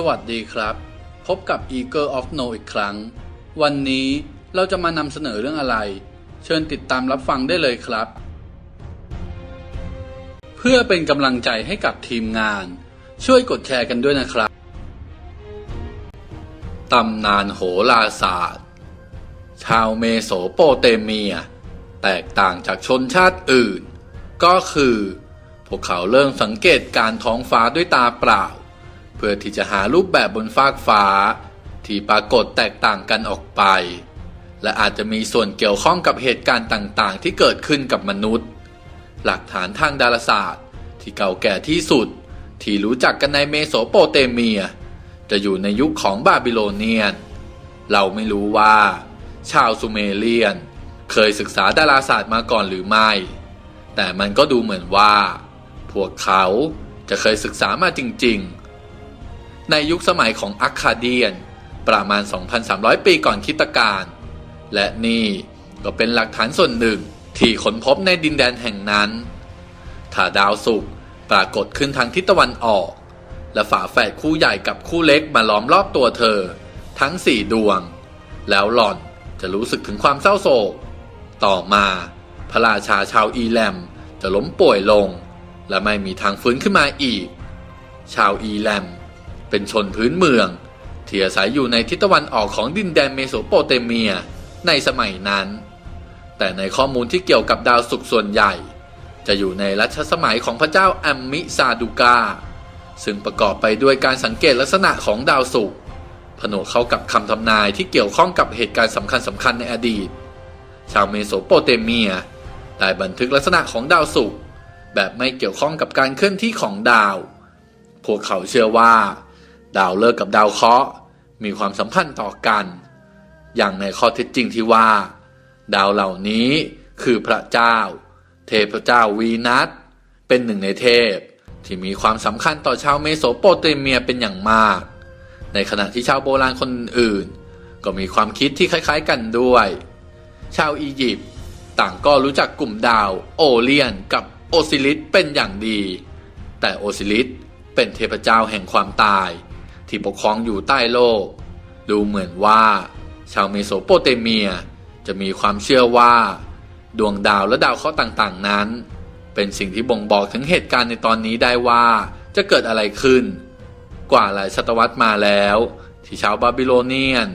สวัสดีครับ พบกับ Eagle of No อีกครั้ง วันนี้เราจะมานำเสนอเรื่องอะไร เชิญติดตามรับฟังได้เลยครับ เพื่อเป็นกำลังใจให้กับทีมงาน ช่วยกดแชร์กันด้วยนะครับตำนานโหราศาสตร์ ชาวเมโสโปเตเมีย แตกต่างจากชนชาติอื่น ก็คือ พวกเขาเริ่มสังเกตการท้องฟ้าด้วยตาเปล่า เพื่อที่จะหารูปแบบบนฟากฟ้า ที่ปรากฏแตกต่างกันออกไป และอาจจะมีส่วนเกี่ยวข้องกับเหตุการณ์ต่างๆ ที่เกิดขึ้นกับมนุษย์ หลักฐานทางดาราศาสตร์ ที่เก่าแก่ที่สุด ที่รู้จักกันในเมโสโปเตเมีย จะอยู่ในยุคของบาบิโลเนียน เราไม่รู้ว่า ชาวซูเมเรียน เคยศึกษาดาราศาสตร์มาก่อนหรือไม่ แต่มันก็ดูเหมือนว่า พวกเขาจะเคยศึกษามาจริง ๆ ในยุคสมัยของอัคคาเดียน ประมาณ 2,300 ปีก่อนคริสตกาลและนี่ก็เป็นหลักฐานส่วนหนึ่งที่ค้นพบในดินแดนแห่งนั้นถ้าดาวศุกร์ปรากฏขึ้นทางทิศตะวันออก และฝาแฝดคู่ใหญ่กับคู่เล็กมาล้อมรอบตัวเธอ ทั้งสี่ดวง แล้วหล่อนจะรู้สึกถึงความเศร้าโศก ต่อมาพระราชาชาวอีแลมจะล้มป่วยลง และไม่มีทางฟื้นขึ้นมาอีก ชาวอีแลม เป็นชนพื้นเมือง ที่อาศัยอยู่ในทิศตะวันออกของดินแดนเมโสโปเตเมียในสมัยนั้น แต่ในข้อมูลที่เกี่ยวกับดาวศุกร์ส่วนใหญ่ จะอยู่ในรัชสมัยของพระเจ้าแอมมิซาดูกา ซึ่งประกอบไปด้วยการสังเกตลักษณะของดาวศุกร์ผนวกเข้ากับคำทำนายที่เกี่ยวข้องกับเหตุการณ์สำคัญสำคัญในอดีต ชาวเมโสโปเตเมียได้บันทึกลักษณะของดาวศุกร์แบบไม่เกี่ยวข้องกับการเคลื่อนที่ของดาว พวกเขาเชื่อว่า ดาวฤกษ์กับดาวเคราะห์มีความสัมพันธ์ต่อกัน อย่างในข้อเท็จจริงที่ว่า ดาวเหล่านี้คือพระเจ้า เทพเจ้าวีนัสเป็นหนึ่งในเทพ ที่มีความสำคัญต่อชาวเมโสโปเตเมียเป็นอย่างมาก ในขณะที่ชาวโบราณคนอื่น ก็มีความคิดที่คล้ายๆกันด้วย ชาวอียิปต์ต่างก็รู้จักกลุ่มดาวโอเลียนกับโอซิลิสเป็นอย่างดี แต่โอซิลิสเป็นเทพเจ้าแห่งความตาย ที่ปกครองอยู่ใต้โลก ดูเหมือนว่า ชาวเมโสโปเตเมียจะมีความเชื่อว่า ดวงดาวและดาวเคราะห์ต่างๆนั้น เป็นสิ่งที่บ่งบอกถึงเหตุการณ์ในตอนนี้ได้ว่าจะเกิดอะไรขึ้น กว่าหลายศตวรรษมาแล้ว ที่ชาวบาบิโลเนียน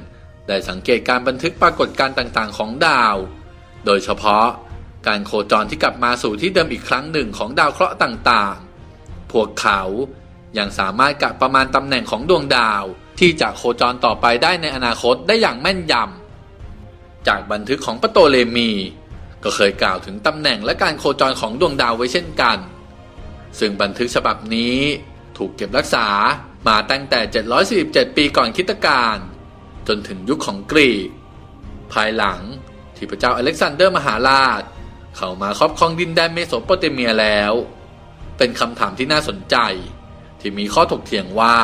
ได้สังเกตการบันทึกปรากฏการณ์ต่างๆ ของดาว โดยเฉพาะการโคจรที่กลับมาสู่ที่เดิมอีกครั้งหนึ่งของดาวเคราะห์ต่างๆ พวกเขา ยังสามารถกะประมาณตำแหน่งของดวงดาว ที่จะโคจรต่อไปได้ในอนาคตได้อย่างแม่นยำ จากบันทึกของปโตเลมี ก็เคยกล่าวถึงตำแหน่งและการโคจรของดวงดาวไว้เช่นกัน ซึ่งบันทึกฉบับนี้ถูกเก็บรักษามาตั้งแต่ 747 ปีก่อนคริสตกาลจนถึงยุคของกรีก ภายหลังที่พระเจ้าอเล็กซานเดอร์มหาราช เข้ามาครอบครองดินแดนเมโสโปเตเมียแล้ว เป็นคำถามที่น่าสนใจ ที่มีข้อถกเถียงว่า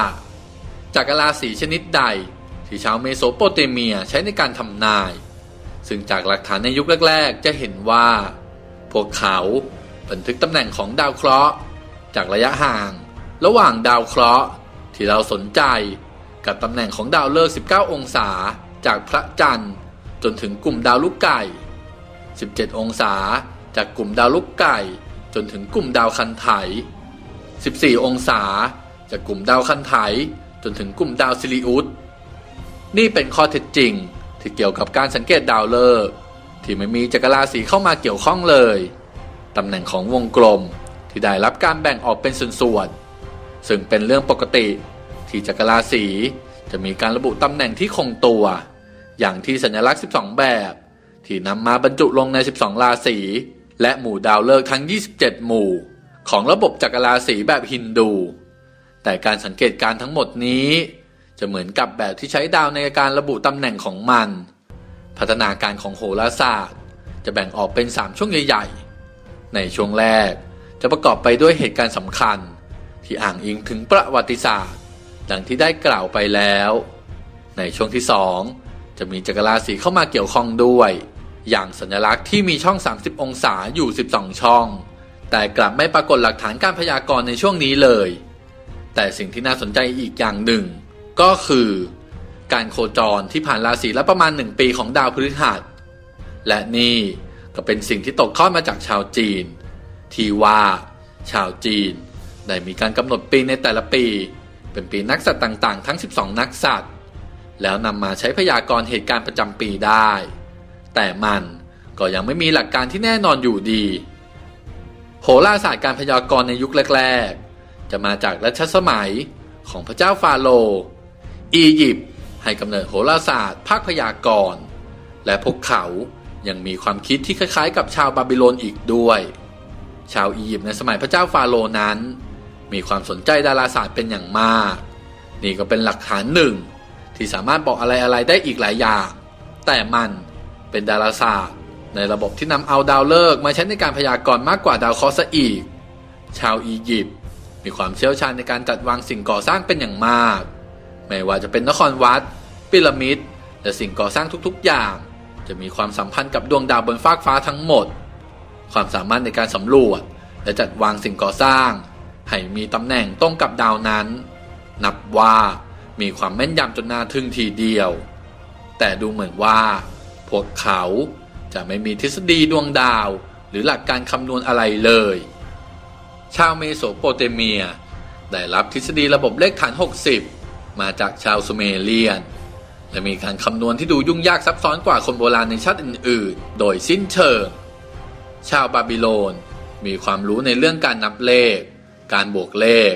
จักรราศีชนิดใด ที่ชาวเมโสโปเตเมียใช้ในการทำนาย ซึ่งจากหลักฐานในยุคแรก ๆ จะเห็นว่า พวกเขาบันทึกตำแหน่งของดาวเคราะห์ จากระยะห่าง ระหว่างดาวเคราะห์ที่เราสนใจ กับตำแหน่งของดาวฤกษ์19 องศา จากพระจันทร์ จนถึงกลุ่มดาวลูกไก่ 17 องศา จากกลุ่มดาวลูกไก่ จนถึงกลุ่มดาวคันไถ 14 องศา จากกลุ่มดาวคันไถจนถึงกลุ่มดาวซิลิอุสนี่เป็นข้อเท็จจริงที่เกี่ยวกับการสังเกตดาวฤกษ์ที่ไม่มีจักรราศีเข้ามาเกี่ยวข้องเลย ตำแหน่งของวงกลมที่ได้รับการแบ่งออกเป็นส่วนๆ ซึ่งเป็นเรื่องปกติที่จักรราศีจะมีการระบุตำแหน่งที่คงตัว อย่างที่สัญลักษณ์ 12 แบบ ที่นำมาบรรจุลงใน 12 ราศีและหมู่ดาวฤกษ์ทั้ง 27 หมู่ ของระบบจักรราศีแบบฮินดู แต่การสังเกตการทั้งหมดนี้ จะเหมือนกับแบบที่ใช้ดาวในการระบุตำแหน่งของมัน พัฒนาการของโหราศาสตร์ จะแบ่งออกเป็น 3 ช่วงใหญ่ๆ ในช่วงแรกจะประกอบไปด้วยเหตุการณ์สำคัญ ที่อ่างอิงถึงประวัติศาสตร์ ดังที่ได้กล่าวไปแล้ว ในช่วงที่ 2 จะมีจักรราศีเข้ามาเกี่ยวข้องด้วย อย่างสัญลักษณ์ที่มีช่อง 30 องศาอยู่ 12 ช่อง แต่กลับไม่ปรากฏหลักฐานการพยากรณ์ในช่วงนี้เลย แต่สิ่งที่น่าสนใจอีกอย่างหนึ่ง ก็คือ การโคจรที่ผ่านราศีละประมาณหนึ่งปีของดาวพฤหัส และนี่ก็เป็นสิ่งที่ตกทอดมาจากชาวจีน ที่ว่าชาวจีนได้มีการกำหนดปีในแต่ละปี เป็นปีนักสัตว์ต่างๆ ทั้ง 12 นักสัตว์แล้วนำมาใช้พยากรณ์เหตุการณ์ประจำปีได้ แต่มันก็ยังไม่มีหลักการที่แน่นอนอยู่ดี โหราศาสตร์การพยากรณ์ในยุคแรก ๆ จะมาจากรัชสมัยของพระเจ้าฟาโรห์อียิปต์ให้กำเนิดโหราศาสตร์ภาคพยากรณ์และพวกเขายังมีความคิดที่คล้ายๆ กับชาวบาบิโลนอีกด้วย ชาวอียิปต์ในสมัยพระเจ้าฟาโรห์นั้น มีความสนใจดาราศาสตร์เป็นอย่างมาก นี่ก็เป็นหลักฐานหนึ่งที่สามารถบอกอะไรๆได้อีกหลายอย่างแต่มันเป็นดาราศาสตร์ ในระบบที่นำเอาดาวฤกษ์มาใช้ในการพยากรณ์มากกว่าดาวเคราะห์ซะอีก ชาวอียิปต์มีความเชี่ยวชาญในการจัดวางสิ่งก่อสร้างเป็นอย่างมาก ไม่ว่าจะเป็นนครวัดพีระมิดและสิ่งก่อสร้างทุกๆอย่าง จะมีความสัมพันธ์กับดวงดาวบนฟากฟ้าทั้งหมด ความสามารถในการสำรวจ และจัดวางสิ่งก่อสร้าง ให้มีตำแหน่งตรงกับดาวนั้น นับว่ามีความแม่นยำจนน่าทึ่งทีเดียว แต่ดูเหมือนว่า พวกเขา จะไม่มีทฤษฎีดวงดาว หรือหลักการคำนวณอะไรเลย ชาวเมโสโปเตเมีย ได้รับทฤษฎีระบบเลขฐาน 60 มาจากชาวซูเมเรียน และมีการคำนวณที่ดูยุ่งยากซับซ้อนกว่าคนโบราณในชาติอื่นๆ โดยสิ้นเชิง ชาวบาบิโลนมีความรู้ในเรื่องการนับเลข การบวกเลข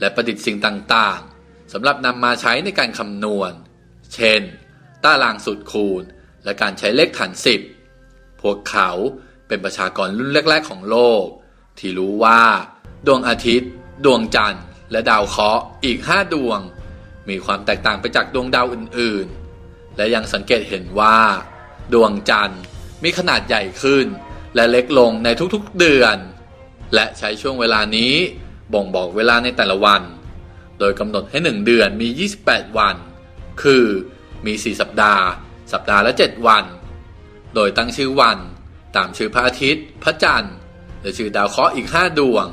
และประดิษฐ์สิ่งต่างๆสำหรับนำมาใช้ในการคำนวณ เช่น ตารางสูตรคูณ และการใช้เลขฐานสิบ วกเขาเป็นประชากรรุ่นแรก ๆ ของโลก ที่รู้ว่า ดวงอาทิตย์ ดวงจันทร์ และดาวเคราะห์อีก 5 ดวง มีความแตกต่างไปจากดวงดาวอื่น ๆ และยังสังเกตเห็นว่า ดวงจันทร์มีขนาดใหญ่ขึ้น และเล็กลงในทุกๆเดือน และใช้ช่วงเวลานี้บ่งบอกเวลาในแต่ละวัน โดยกำหนดให้ 1 เดือนมี 28 วัน คือมี 4 สัปดาห์ สัปดาห์ละ 7 วัน โดยตั้งชื่อวัน ตามชื่อพระอาทิตย์ พระจันทร์ และชื่อดาวเคราะห์อีก 5 ดวง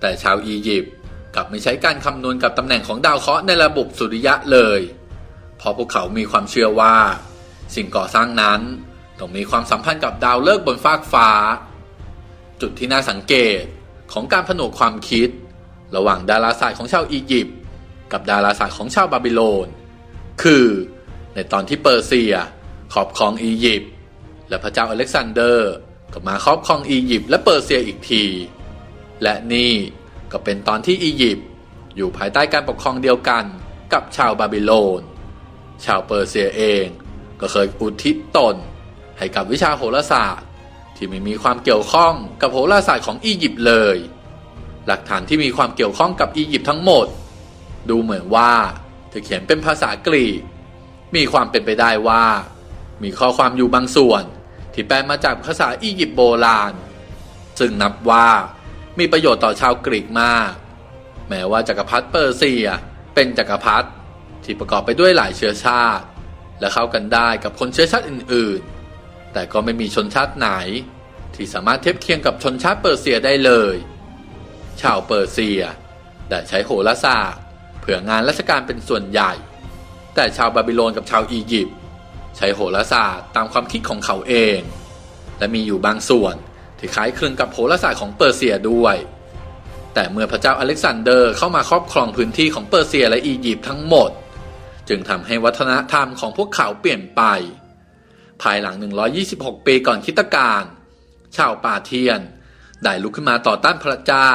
แต่ชาวอียิปต์กลับไม่ใช้การคำนวณกับตำแหน่งของดาวเคราะห์ในระบบสุริยะเลย เพราะพวกเขามีความเชื่อว่า สิ่งก่อสร้างนั้นต้องมีความสัมพันธ์กับดาวฤกษ์บนฟากฟ้า จุดที่น่าสังเกตของการผนวกความคิด ระหว่างดาราศาสตร์ของชาวอียิปต์กับดาราศาสตร์ของชาวบาบิโลน คือ ในตอนที่เปอร์เซียครอบครองอียิปต์ และพระเจ้าอเล็กซานเดอร์ก็มาครอบครองอียิปต์และเปอร์เซียอีกที และนี่ก็เป็นตอนที่อียิปต์อยู่ภายใต้การปกครองเดียวกันกับชาวบาบิโลน ชาวเปอร์เซียเองก็เคยอุทิศตน ให้กับวิชาโหราศาสตร์ ที่ไม่มีความเกี่ยวข้องกับโหราศาสตร์ของอียิปต์เลย หลักฐานที่มีความเกี่ยวข้องกับอียิปต์ทั้งหมด ดูเหมือนว่าจะเขียนเป็นภาษากรีก มีความเป็นไปได้ว่า มีข้อความอยู่บางส่วน ที่แปลมาจากภาษาอียิปต์โบราณ ซึ่งนับว่ามีประโยชน์ต่อชาวกรีกมาก แม้ว่าจักรพรรดิเปอร์เซีย เป็นจักรพรรดิที่ประกอบไปด้วยหลายเชื้อชาติ และเข้ากันได้กับคนเชื้อชาติอื่น ๆ แต่ก็ไม่มีชนชาติไหน ที่สามารถเทียบเคียงกับชนชาติเปอร์เซียได้เลย ชาวเปอร์เซียได้ใช้โหราศาสตร์เผื่องานราชการเป็นส่วนใหญ่ แต่ชาวบาบิโลนกับชาวอียิปต์ ใช้โหราศาสตร์ตามความคิดของเขาเอง และมีอยู่บางส่วนที่คล้ายคลึงกับโหราศาสตร์ของเปอร์เซียด้วย แต่เมื่อพระเจ้าอเล็กซานเดอร์เข้ามาครอบครองพื้นที่ของเปอร์เซียและอียิปต์ทั้งหมด จึงทำให้วัฒนธรรมของพวกเขาเปลี่ยนไป ภายหลัง 126 ปีก่อนคริสตกาลชาวปาเทียน ได้ลุกขึ้นมาต่อต้านพระเจ้า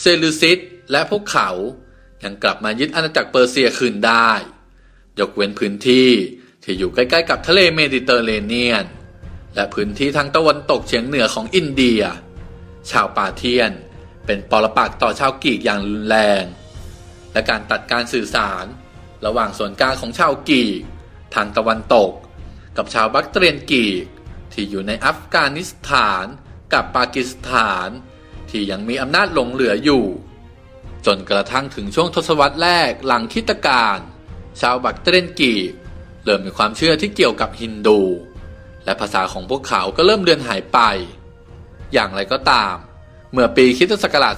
เซลูซิสและพวกเขายังกลับมายึดอาณาจักรเปอร์เซียคืนได้ ยกเว้นพื้นที่ ที่อยู่ใกล้ๆกับทะเลเมดิเตอร์เรเนียน และพื้นที่ทางตะวันตกเฉียงเหนือของอินเดีย ชาวปาเทียน เป็นปรปักษ์ต่อชาวกรีกอย่างรุนแรง และการตัดการสื่อสาร ระหว่างส่วนกลางของชาวกรีก ทางตะวันตก กับชาวบักเตรียนกรีก ที่อยู่ในอัฟกานิสถาน กับปากีสถาน ที่ยังมีอำนาจหลงเหลืออยู่ จนกระทั่งถึงช่วงทศวรรษแรกหลังคิตกาลชาวบักเตรียนกรีก เริ่มมีความเชื่อที่เกี่ยวกับฮินดู และภาษาของพวกเขาก็เริ่มเลือนหายไป อย่างไรก็ตาม เมื่อปีคิศักราช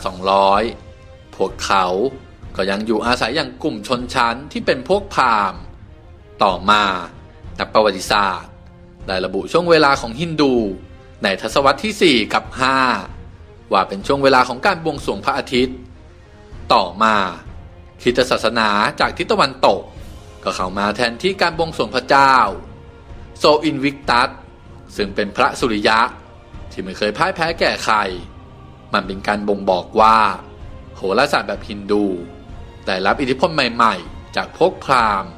200 พวกเขาก็ยังอยู่อาศัยอย่างกลุ่มชนชั้นที่เป็นพวกพราหมณ์ ต่อมานักประวัติศาสตร์ได้ระบุช่วงเวลาของฮินดู ในทศวรรษที่ 4 กับ 5 ว่าเป็นช่วงเวลาของการบวงสรวงพระอาทิตย์ ต่อมาคิตศาสนาจากทิศตะวันตก ก็เข้ามาแทนที่การบวงสรวงพระเจ้า โซอินวิกตัสซึ่งเป็นพระสุริยะที่ไม่เคยพ่ายแพ้แก่ใคร มันเป็นการบ่งบอกว่า โหราศาสตร์แบบฮินดู ได้รับอิทธิพลใหม่ๆ จากพวกพราหมณ์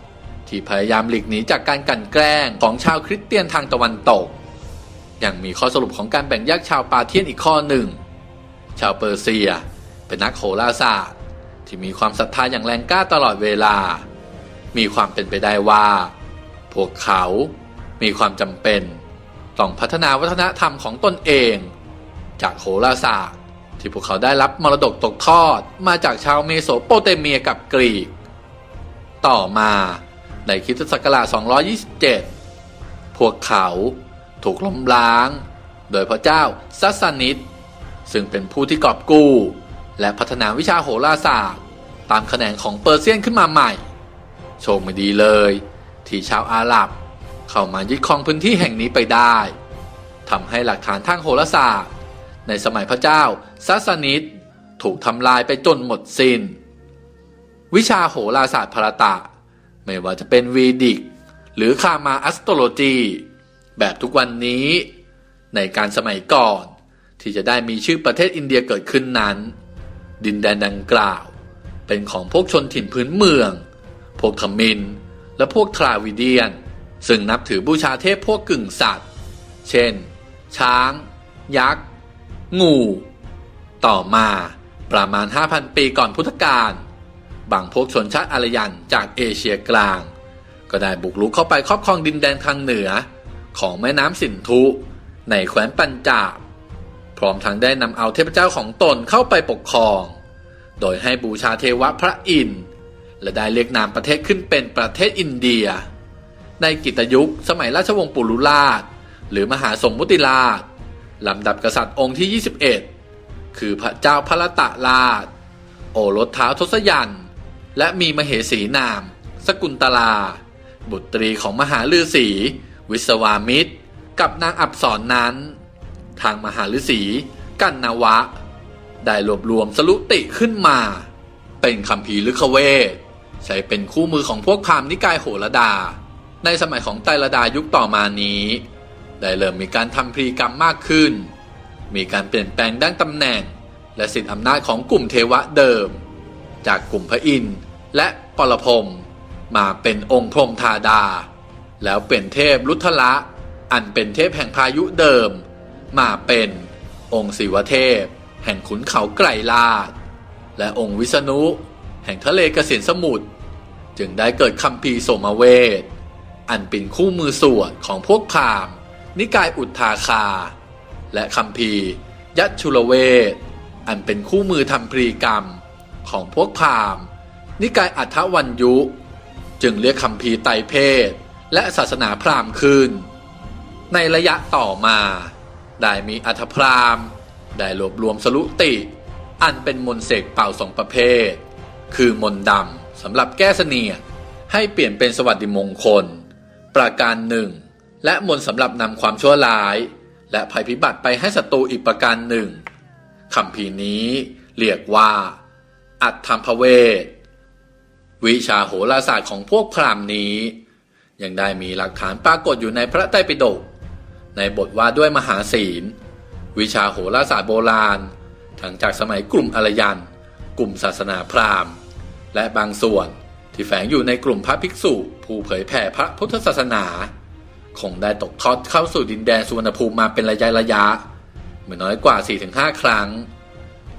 ที่พยายามหลีกหนีจากการกันแกล้งของชาวคริสเตียนทางตะวันตก ยังมีข้อสรุปของการแบ่งแยกชาวปาเทียนอีกข้อหนึ่ง ชาวเปอร์เซียเป็นนักโหราศาสตร์ ที่มีความศรัทธาอย่างแรงกล้าตลอดเวลา มีความเป็นไปได้ว่า พวกเขามีความจำเป็น ต้องพัฒนาวัฒนธรรมของตนเอง จากโหราศาสตร์ ที่พวกเขาได้รับมรดกตกทอดมาจากชาวเมโสโปเตเมียกับกรีก ต่อมาในคริสตศักราช 227 พวกเขาถูกล้มล้าง โดยพระเจ้าซัสซานิดซึ่งเป็นผู้ที่กอบกู้ และพัฒนาวิชาโหราศาสตร์ ตามแขนงของเปอร์เซียนขึ้นมาใหม่ โชคไม่ดีเลย ที่ชาวอาหรับ เข้ามายึดครองพื้นที่แห่งนี้ไปได้ทำให้หลักฐานทางโหราศาสตร์ ในสมัยพระเจ้าซัสนิดถูกทำลายไปจนหมดสิน้น วิชาโหราศาสตร์พระตะ ไม่ว่าจะเป็นวีดิก หรือคามาอัสโตโลจี แบบทุกวันนี้ ในการสมัยก่อน ที่จะได้มีชื่อประเทศอินเดียเกิดขึ้นนั้น ดินแดนดังกล่าว เป็นของพวกชนถิ่นพื้นเมือง พวกทมิน และพวกทราวิเดียน ซึ่งนับถือบูชาเทพพวกกึ่งสัตว์ เช่น ช้าง ยักษ์ งู ต่อมาประมาณ 5,000 ปีก่อนพุทธกาลบางพวกชนชาติอารยันจากเอเชียกลาง ก็ได้บุกรุกเข้าไปครอบครองดินแดนทางเหนือ ของแม่น้ำสินธุ ในแคว้นปัญจาบพร้อมทั้งได้นำเอาเทพเจ้าของตนเข้าไปปกครอง โดยให้บูชาเทวะพระอินทร์ และได้เรียกนามประเทศขึ้นเป็นประเทศอินเดีย ในกิตยุคสมัยราชวงศ์ปุรุราช หรือมหาสมมุติราชลำดับกษัตริย์องค์ที่ 21 คือพระเจ้าพระตะราช โอรสเท้าทศยันต์และมีมเหสีนาม สกุลตลา บุตรีของมหาฤาษี วิศวามิตร กับนางอับสรนนั้น ทางมหาฤาษีกันนวะ ได้รวบรวมสรุติขึ้นมา เป็นคำพีร์ลึกเวท ใช้เป็นคู่มือของพวกพราหมณ์นิกายโหรดา ในสมัยของไตรดายุคต่อมานี้ ได้เริ่มมีการทำพรีกรรมมากขึ้น มีการเปลี่ยนแปลงด้านตำแหน่ง และสิทธิอำนาจของกลุ่มเทวะเดิม จากกลุ่มพระอินทร์และปรพรมมาเป็นองค์พรมธาดา แล้วเปลี่ยนเทพลุทธละ อันเป็นเทพแห่งพายุเดิม มาเป็นองค์ศิวเทพ แห่งขุนเขาไกรลาดและองค์วิษณุ แห่งทะเลกสินสมุทรจึงได้เกิดคัมภีโสมเวท อันเป็นคู่มือสวดของพวกพราหมณ์ นิกายอุทธาคา และคัมภียัชุลเวท อันเป็นคู่มือทำพรีกรรมของพวกพราหมณ์ นิกายอัฐวันยุ จึงเรียกคัมภีไตเพศ และศาสนาพราหมณ์ขึ้น ในระยะต่อมา ได้มีอัฐพราหมณ์ ได้รวบรวมสรุติ อันเป็นมนเสกเป่าสองประเภท คือมนดำสำหรับแก้เสนียให้เปลี่ยนเป็นสวัสดิมงคล ประการหนึ่ง และมนสำหรับนำความชั่วร้าย และภัยพิบัติไปให้ศัตรูอีกประการหนึ่งคำพีนี้เรียกว่า อัตธรรมพเวทวิชาโหราศาสตร์ของพวกพราหมณ์นี้ ยังได้มีหลักฐานปรากฏอยู่ในพระไตรปิฎกในบทว่าด้วยมหาศีล วิชาโหราศาสตร์โบราณ ทั้งจากสมัยกลุ่มอารยัน กลุ่มศาสนาพราหมณ์ และบางส่วนที่แฝงอยู่ในกลุ่มพระภิกษุ ผู้เผยแผ่พระพุทธศาสนา คงได้ตกทอดเข้าสู่ดินแดนสุวรรณภูมิมาเป็นระยะระยะไม่น้อยกว่า 4-5 ครั้ง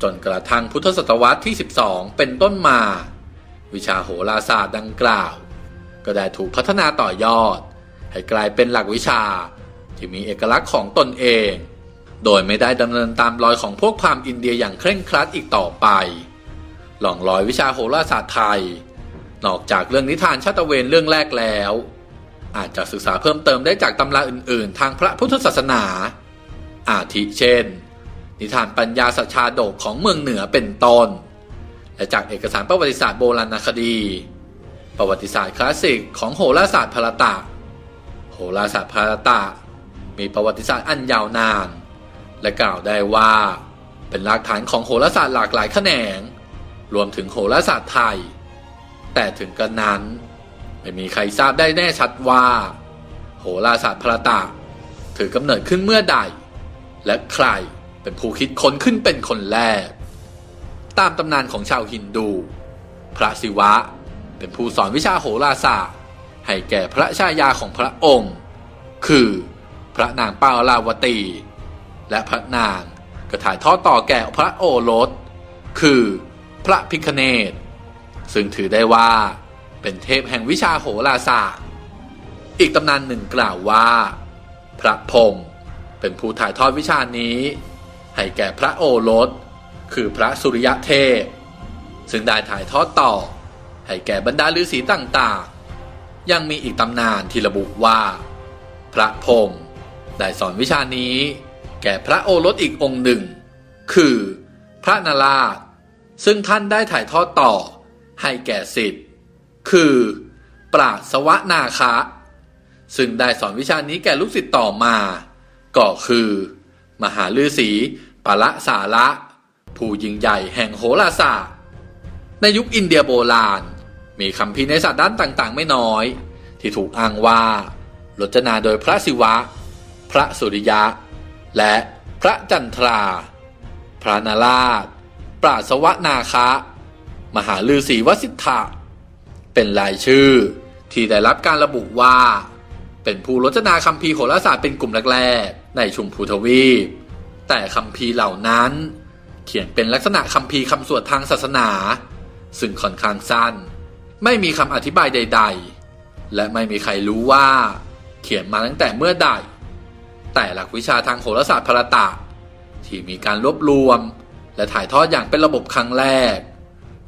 จนกระทั่งพุทธศตวรรษที่ 12 เป็นต้นมา วิชาโหราศาสตร์ดังกล่าว ก็ได้ถูกพัฒนาต่อยอด ให้กลายเป็นหลักวิชาที่มีเอกลักษณ์ของตนเอง โดยไม่ได้ดำเนินตามรอยของพวกพราหมณ์อินเดียอย่างเคร่งครัดอีกต่อไป หล่องลอยวิชาโหราศาสตร์ไทย นอกจากเรื่องนิทานชาตเวนเรื่องแรกแล้ว อาจจะศึกษาเพิ่มเติมได้จากตำราอื่น ๆ ทางพระพุทธศาสนา อาทิเช่น นิทานปัญญาสัชชาดกของเมืองเหนือเป็นต้น และจากเอกสารประวัติศาสตร์โบราณคดี ประวัติศาสตร์คลาสสิกของโหราศาสตร์พารตะโหราศาสตร์พารตะมีประวัติศาสตร์อันยาวนาน และกล่าวได้ว่า เป็นรากฐานของโหราศาสตร์หลากหลายแขนง รวมถึงโหราศาสตร์ไทย แต่ถึงกระนั้น ไม่มีใครทราบได้แน่ชัดว่า โหราศาสตร์พารตะถือกำเนิดขึ้นเมื่อใด และใครเป็นผู้คิดค้นขึ้นเป็นคนแรก ตามตำนานของชาวฮินดู พระศิวะเป็นผู้สอนวิชาโหราศาสตร์ ให้แก่พระชายาของพระองค์ คือพระนางปาราวตี และพระนางก็ถ่ายทอดต่อแก่พระโอรส คือ พระพิคเนตซึ่งถือได้ว่าเป็นเทพแห่งวิชาโหราศาสตร์ อีกตำนานหนึ่งกล่าวว่า พระพรมเป็นผู้ถ่ายทอดวิชานี้ ให้แก่พระโอรส คือพระสุริยะเทพ ซึ่งได้ถ่ายทอดต่อ ให้แก่บรรดาฤาษีต่างๆ ยังมีอีกตำนานที่ระบุว่า พระพรมได้สอนวิชานี้ แก่พระโอรสอีกองค์หนึ่ง คือพระนาราช ซึ่งท่านได้ถ่ายทอดต่อ ให้แก่สิทธิ์ คือ ปราศวนาคะ ซึ่งได้สอนวิชานี้แก่ลูกศิษย์ต่อมา ก็คือ มหาฤาษีปละสาระ ผู้ยิ่งใหญ่แห่งโหราศาสตร์ ในยุคอินเดียโบราณ มีคำพีในศาสตร์ด้านต่างๆ ไม่น้อย ที่ถูกอ้างว่ารจนาโดยพระศิวะ พระสุริยะ และพระจันทรา พระนาราช ปราศวนาคะ มหาฤาษีวสิทธะเป็นรายชื่อที่ได้รับการระบุว่า เป็นผู้รจนาคัมภีร์โหราศาสตร์เป็นกลุ่มแรกๆ ในชุมพูทวีป แต่คัมภีร์เหล่านั้น เขียนเป็นลักษณะคัมภีร์คำสวดทางศาสนา ซึ่งค่อนข้างสั้น ไม่มีคำอธิบายใด ๆ และไม่มีใครรู้ว่า เขียนมาตั้งแต่เมื่อใด แต่หลักวิชาทางโหราศาสตร์พรตะที่มีการรวบรวม และถ่ายทอดอย่างเป็นระบบครั้งแรก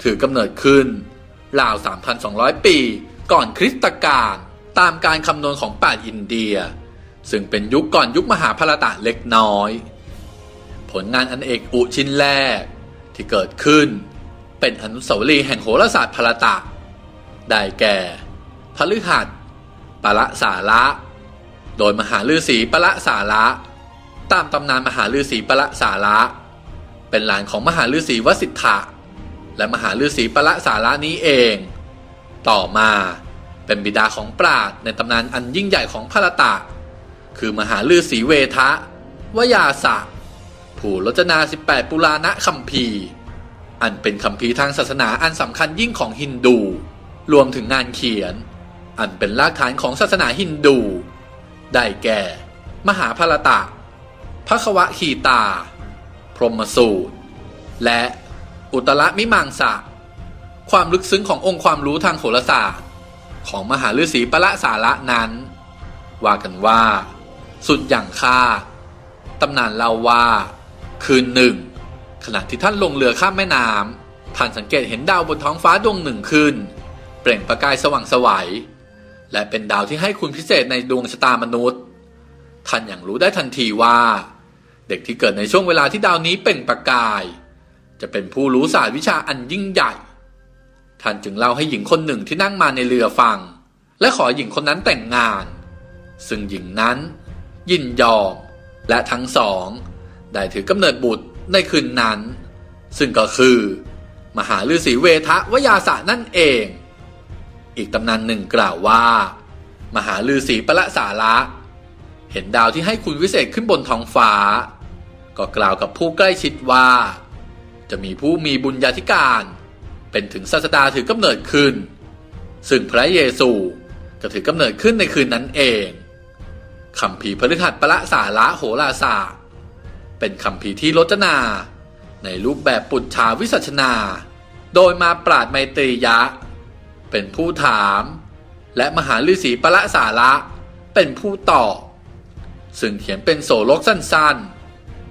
ถือกำเนิดขึ้นราว 3,200 ปี ก่อนคริสตกาลตามการคำนวณของป่าชญ์อินเดีย ซึ่งเป็นยุคก่อนยุคมหาภารตะเล็กน้อย ผลงานอันเอกอุชิ้นแรกที่เกิดขึ้น เป็นอนุสาวรีย์แห่งโหราศาสตร์พารตะ ได้แก่พฤหัสปละสาระ โดยมหาฤาษีปละสาระ ตามตำนานมหาฤาษีปละสาระ เป็นหลานของมหาฤาษีวสิทธะ และมหาฤาษีปละสาระนี้เอง ต่อมาเป็นบิดาของปราดในตำนานอันยิ่งใหญ่ของพารตะ คือมหาฤาษีเวทะวยาสะ ผู้รจนา 18 ปุราณคัมภีร์ อันเป็นคัมภีร์ทางศาสนาอันสำคัญยิ่งของฮินดู รวมถึงงานเขียน อันเป็นรากฐานของศาสนาฮินดู ได้แก่ มหาภารตะพระควะขีตา พรหมสูตร และอุตรมิมังสะความลึกซึ้งขององค์ความรู้ทางโหราศาสตร์ ของมหาฤาษีปละสาระนั้น ว่ากันว่า สุดอย่างค่าตำนานเล่าว่า คืนหนึ่ง ขณะที่ท่านลงเรือข้ามแม่น้ำท่านสังเกตเห็นดาวบนท้องฟ้าดวงหนึ่งขึ้น เปล่งประกายสว่างไสวัย และเป็นดาวที่ให้คุณพิเศษในดวงชะตามนุษย์ ท่านอย่างรู้ได้ทันทีว่า เด็กที่เกิดในช่วงเวลาที่ดาวนี้เปล่งประกาย จะเป็นผู้รู้ศาสตร์วิชาอันยิ่งใหญ่ ท่านจึงเล่าให้หญิงคนหนึ่งที่นั่งมาในเรือฟัง และขอหญิงคนนั้นแต่งงาน ซึ่งหญิงนั้น ยินยอม และทั้งสอง ได้ถือกำเนิดบุตรในคืนนั้น ซึ่งก็คือ มหาฤาษีเวทะวยาสะนั่นเอง อีกตำนานหนึ่งกล่าวว่า มหาฤาษีปละสาระ เห็นดาวที่ให้คุณวิเศษขึ้นบนท้องฟ้า ก็กล่าวกับผู้ใกล้ชิดว่า จะมีผู้มีบุญญาธิการ เป็นถึงศาสดาถือกำเนิดขึ้น ซึ่งพระเยซูก็ถือกำเนิดขึ้นในคืนนั้นเองคำพีร์พฤหัสปละสาระโหราศาสตร์เป็นคำพีที่รจนา ในรูปแบบปุจฉาวิสัชนา โดยมาปราดไมตรียะ เป็นผู้ถาม และมหาฤาษีปละสาระเป็นผู้ตอบซึ่งเขียนเป็นโสโลกสั้นๆ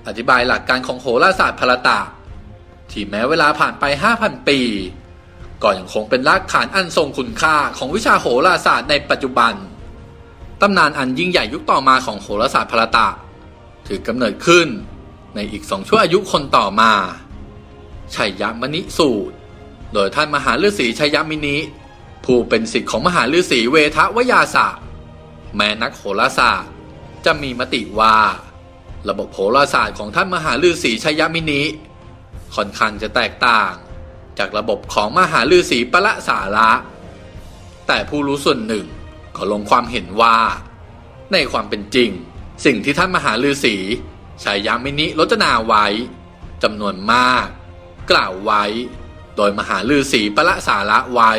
อธิบายหลักการของโหราศาสตร์พลตะ ที่แม้เวลาผ่านไป 5,000 ปี ก็ยังคงเป็นรากฐานอันทรงคุณค่าของวิชาโหราศาสตร์ในปัจจุบัน ตำนานอันยิ่งใหญ่ยุคต่อมาของโหราศาสตร์พลตะ ถือกำเนิดขึ้นในอีกสองชั่วอายุคนต่อมาชัยยมณิสูตร โดยท่านมหาฤาษีชัยยมินิ ผู้เป็นศิษย์ของมหาฤาษีเวทวยาศาสตร์แม้นักโหราศาสตร์จะมีมติว่า ระบบโหราศาสตร์ของท่านมหาฤาษีชัยมินิค่อนข้างจะแตกต่าง จากระบบของมหาฤาษีปละสาระ แต่ผู้รู้ส่วนหนึ่งก็ลงความเห็นว่า ในความเป็นจริง สิ่งที่ท่านมหาฤาษีชัยมินิรจนาไว้จำนวนมาก กล่าวไว้ โดยมหาฤาษีปละสาระไว้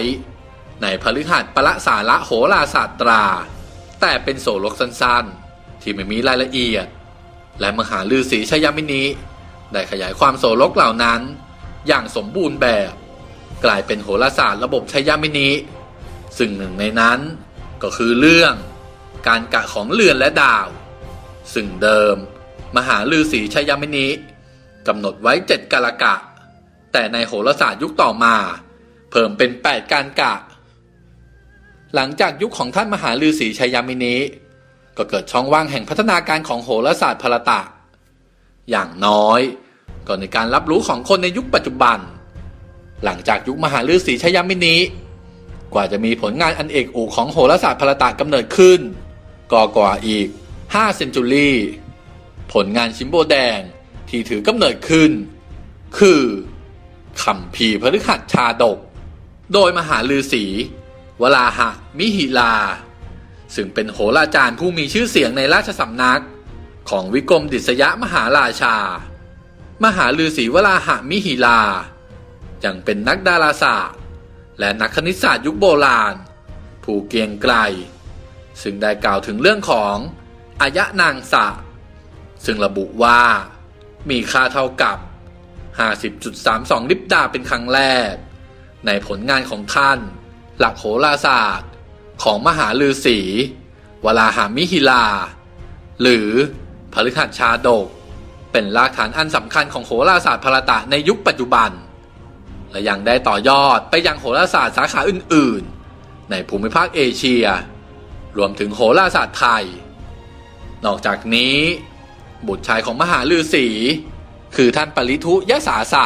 ในพฤหัสปละสาระโหราศาสตรา แต่เป็นโสลกสั้นๆ ที่ไม่มีรายละเอียด และมหาฤาษีชัยมินิได้ขยายความโสลกเหล่านั้น อย่างสมบูรณ์แบบ กลายเป็นโหราศาสตร์ระบบชัยมินิซึ่งหนึ่งในนั้นก็คือเรื่องการกะของเรือนและดาว ซึ่งเดิม มหาฤาษีชัยมินิกำหนดไว้เจ็ดกาลกะ แต่ในโหราศาสตร์ยุคต่อมา เพิ่มเป็นแปดการกะ หลังจากยุคของท่านมหาฤาษีชัยมินิ ก็เกิดช่องว่างแห่งพัฒนาการของโหราศาสตร์พลตะ อย่างน้อยก็ในการรับรู้ของคนในยุคปัจจุบัน หลังจากยุคมหาฤาษีชัยมินิกว่าจะมีผลงานอันเอกอูของโหราศาสตร์พลตะกำเนิดขึ้นก็กว่าอีก5เซนจูรี่ผลงานชิมโบแดงที่ถือกำเนิดขึ้น คือคำพีพฤหัสชาดก โดยมหาฤาษีวลาหะมิหิลา ซึ่งเป็นโหราจารย์ผู้มีชื่อเสียงในราชสำนัก ของวิกรมดิษยมหาราชา มหาฤาษีวลาหะมิหิลา ยังเป็นนักดาราศาสตร์ และนักคณิตศาสตร์ยุคโบราณ ผู้เกียงไกรซึ่งได้กล่าวถึงเรื่องของอายะนางสะ ซึ่งระบุว่ามีค่าเท่ากับ 50.32 ลิปดาเป็นครั้งแรก ในผลงานของท่าน หลักโหราศาสตร์ ของมหาฤาษีวลาหามิหิลา หรือพฤหัสชาดก เป็นรากฐานอันสำคัญของโหราศาสตร์พลตะในยุคปัจจุบัน และยังได้ต่อยอดไปยังโหราศาสตร์สาขาอื่น ๆ ในภูมิภาคเอเชีย รวมถึงโหราศาสตร์ไทย นอกจากนี้ บุตรชายของมหาฤาษีคือท่านปริทุยะสาสะ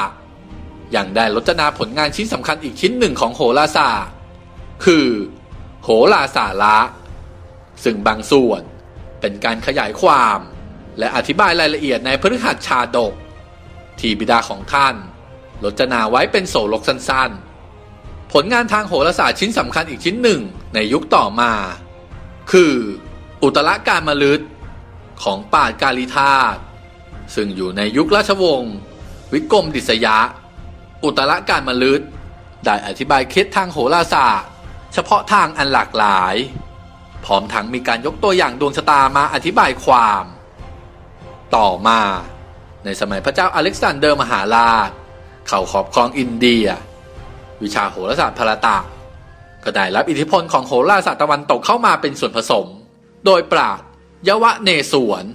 ยังได้รจนาผลงานชิ้นสำคัญอีกชิ้นหนึ่งของโหราศาสตร์คือ โหราสาระ ซึ่งบางส่วนเป็นการขยายความ และอธิบายรายละเอียดในพฤหัสชาดก ที่บิดาของท่านรจนาไว้เป็นโสลกสั้นๆ ผลงานทางโหราศาสตร์ชิ้นสำคัญอีกชิ้นหนึ่งในยุคต่อมา คือ อุตรการมลึกของปาดกาลิธาตซึ่งอยู่ในยุคราชวงศ์วิกรมดิษยะ อุตรการมลึกได้อธิบายเคล็ดทางโหราศาสตร์ เฉพาะทางอันหลากหลาย พร้อมทั้งมีการยกตัวอย่างดวงชะตามาอธิบายความ ต่อมา ในสมัยพระเจ้าอเล็กซานเดอร์มหาราช เขาขอบครองอินเดีย วิชาโหราศาสตร์พลตะก็ได้รับอิทธิพลของโหราศาสตร์ตะวันตกเข้ามาเป็นส่วนผสม โดยปราดยวะเนศวร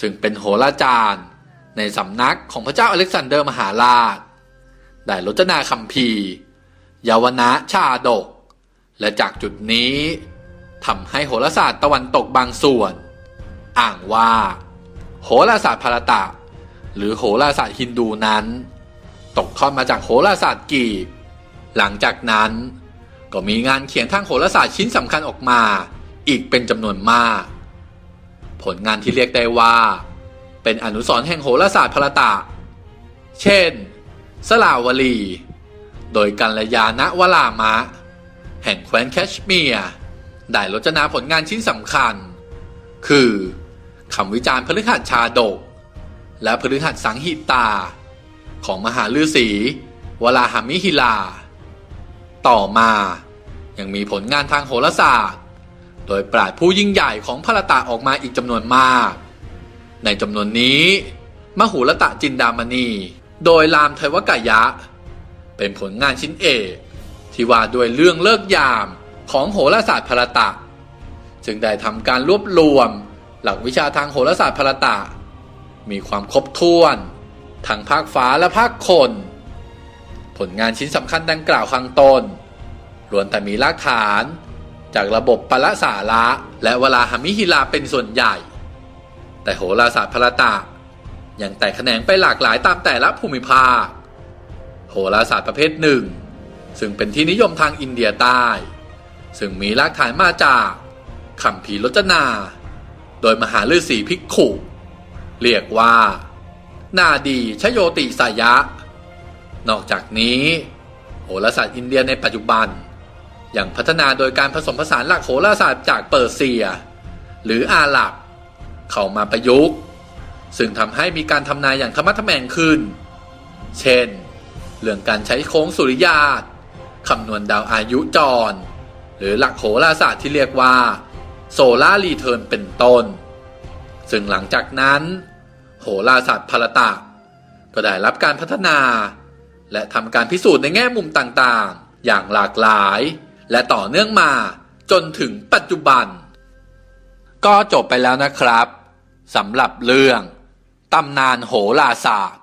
ซึ่งเป็นโหราจารย์ ในสำนักของพระเจ้าอเล็กซานเดอร์มหาราช ได้รจนาคัมภีร์ยาวนะชาดก และจากจุดนี้ทำให้โหราศาสตร์ตะวันตกบางส่วนอ้างว่า โหราศาสตร์พารตะ หรือโหราศาสตร์ฮินดูนั้น ตกทอดมาจากโหราศาสตร์กรีกหลังจากนั้น ก็มีงานเขียนทางโหราศาสตร์ชิ้นสำคัญออกมา อีกเป็นจำนวนมาก ผลงานที่เรียกได้ว่า เป็นอนุสรณ์แห่งโหราศาสตร์พารตะ เช่น สลาวลี โดยกัลยาณวรามะ แห่งแคว้นแคชเมียร์ได้รจนาผลงานชิ้นสำคัญ คือคำวิจารณ์พฤหัสชาดก และพฤหัสสังหิตา ของมหาฤาษีวลาหามิหิลา ต่อมายังมีผลงานทางโหราศาสตร์ โดยปราดผู้ยิ่งใหญ่ของพระตะออกมาอีกจำนวนมาก ในจำนวนนี้ มหุลตะจินดามณี โดยรามเทวกายะ เป็นผลงานชิ้นเอก ที่ว่าด้วยเรื่องเลิกยามของโหราศาสตร์พรตะ จึงได้ทำการรวบรวมหลักวิชาทางโหราศาสตร์พรตะ มีความครบถ้วนทั้งภาคฟ้าและภาคคน ผลงานชิ้นสำคัญดังกล่าวข้างต้นล้วนแต่มีรากฐาน จากระบบปละสาระและเวลาหามิหิลาเป็นส่วนใหญ่ แต่โหราศาสตร์พรตะยังแตกแขนงไปหลากหลายตามแต่ละภูมิภาค โหราศาสตร์ประเภทหนึ่ง ซึ่งเป็นที่นิยมทางอินเดียใต้ ซึ่งมีรากฐานมาจากคำพีร์รจนา โดยมหาฤาษีภิกขุ เรียกว่า นาดีชโยติสายะ นอกจากนี้โหราศาสตร์อินเดียในปัจจุบัน ยังพัฒนาโดยการผสมผสานหลักโหราศาสตร์จากเปอร์เซีย หรืออาหรับ เข้ามาประยุกต์ ซึ่งทำให้มีการทำนายอย่างธรรมะทแมงขึ้น เช่น เรื่องการใช้โค้งสุริยาต คำนวณดาวอายุจร หรือหลักโหราศาสตร์ที่เรียกว่าโซลารีเทิร์นเป็นต้น ซึ่งหลังจากนั้น โหราศาสตร์พลตะ ก็ได้รับการพัฒนา และทำการพิสูจน์ในแง่มุมต่างๆ อย่างหลากหลาย และต่อเนื่องมาจนถึงปัจจุบัน ก็จบไปแล้วนะครับสำหรับเรื่องตำนานโหราศาสตร์